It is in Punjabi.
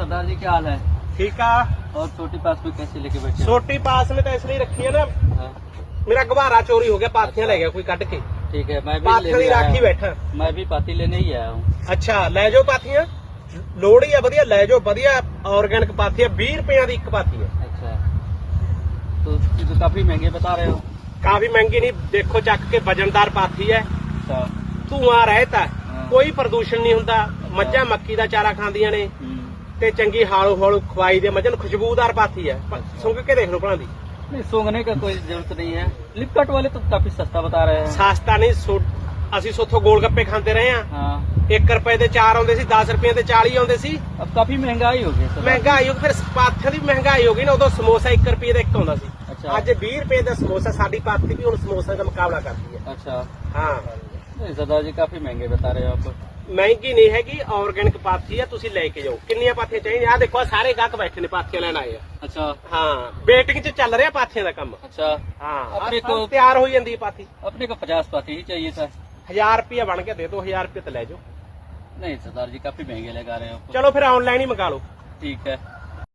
सरदार जी क्या हाल है ਠੀਕ ਆ और छोटी पास में कैसे लेके बैठे हो? ਛੋਟੀ ਪਾਸ में ਤਾਂ ਇਸ ਲਈ ਰੱਖੀ ਹੈ ਨਾ हाँ, ਮੇਰਾ ਗਵਾਰਾ ਚੋਰੀ ਹੋ ਗਿਆ ਪਾਥੀਆਂ ਲੈ ਗਿਆ ਕੋਈ ਕੱਢ ਕੇ ठीक है मैं भी ਪਾਥੀਆਂ ਦੀ लेने ਰਾਖੀ आया ਬੈਠਾ हूँ। मैं भी पाती लेने ही आया हूँ ਅੱਛਾ ਲੈ ਜਾਓ ਪਾਥੀਆਂ ਲੋੜ ਹੀ ਆ ਵਧੀਆ ਲੈ ਜਾਓ ਵਧੀਆ ਆਰਗੈਨਿਕ ਪਾਥੀ ਆ 20 ਰੁਪਈਆਂ ਦੀ ਇੱਕ ਪਾਥੀ ਹੈ अच्छा तो ये तो काफी महंगे बता रहे हो ਕਾਫੀ ਮਹਿੰਗੀ ਨਹੀਂ ਦੇਖੋ ਚੱਕ ਕੇ ਵਜਨਦਾਰ ਪਾਥੀ ਹੈ अच्छा ਧੂਆਂ ਰਹਿਤ ਹੈ ਹਾਂ। ਕੋਈ ਪ੍ਰਦੂਸ਼ਣ ਨਹੀਂ ਹੁੰਦਾ ਮੱਝਾਂ ਮੱਕੀ ਦਾ ਚਾਰਾ ਖਾਂਦੀਆਂ ਨੇ हम्म, ਤੇ ਚੰਗੀ ਹਾਲੂ ਹਾਲੂ ਖਵਾਈ ਦੇ ਮੱਝਾਂ ਨੂੰ ਖੁਸ਼ਬੂਦਾਰ ਪਾਥੀ ਹੈ ਪ- ਸੁੰਘ ਕੇ ਦੇਖ ਲਓ ਭਲਾਂ ਦੀ नहीं सूंघने का कोई जरूरत नहीं है फ्लिपकार्ट वाले तो काफी सस्ता बता रहे हैं ਸਸਤਾ ਨਹੀਂ ਸੋ- ਅਸੀਂ ਸੋਥੋਂ ਗੋਲ ਗੱਪੇ ਖਾਂਦੇ ਰਹੇ ਆ हाँ 1 ਰੁਪਏ ਦੇ 4 ਆਉਂਦੇ ਸੀ 10 ਰੁਪਏ ਦੇ 40 ਆਉਂਦੇ ਸੀ अब काफी महंगाई हो गई सरदार जी। ਮਹਿੰਗਾਈ ਹੋ ਗਈ ਫਿਰ ਪਾਥੀਆਂ ਦੀ ਮਹਿੰਗਾਈ ਹੋ ਗਈ ਨਾ ਉਦੋਂ ਸਮੋਸਾ 1 ਰੁਪਏ ਦਾ ਇੱਕ ਆਉਂਦਾ ਸੀ ਅੱਛਾ। ਅੱਜ 20 ਰੁਪਏ ਦਾ ਸਮੋਸਾ ਸਾਡੀ ਪਾਥੀ ਵੀ ਹੁਣ ਸਮੋਸੇ ਦਾ ਮੁਕਾਬਲਾ ਕਰਦੀ ਹੈ अच्छा ਹਾਂ नहीं सरदार जी काफी महंगे बता रहे हो आप ਮਹਿੰਗੀ ਨਹੀਂ ਹੈਗੀ ਆਰਗੈਨਿਕ ਪਾਥੀ ਆ ਤੁਸੀਂ ਲੈ ਕੇ ਜਾਓ ਕਿੰਨੀਆਂ ਪਾਥੀਆਂ ਚਾਹੀਦੀਆਂ ਆ ਦੇਖੋ ਆਹ ਸਾਰੇ ਗਾਹਕ ਬੈਠੇ ਨੇ ਪਾਥੀਆਂ ਲੈਣ ਆਏ ਆ अच्छा ਹਾਂ ਵੇਟਿੰਗ 'ਚ ਚੱਲ ਰਿਹਾ ਪਾਥੀਆਂ ਦਾ ਕੰਮ अच्छा ਹਾਂ ਆਪਣੇ ਆਹ ਕੋਲ- ਤਿਆਰ ਹੋਈ ਜਾਂਦੀ ਹੈ ਪਾਥੀ अपने को पचास पाती ही चाहिए था 1000 ਰੁਪਏ ਬਣ ਕੇ ਦੇ ਦਿਓ 1000 ਰੁਪਏ ਤੇ ਲੈ ਜਾਓ नहीं सरदार जी काफी महंगे लगा रहे हो आप। ਚਲੋ ਫਿਰ ਆਨਲਾਈਨ ਹੀ ਮੰਗਾ ਲਓ ठीक है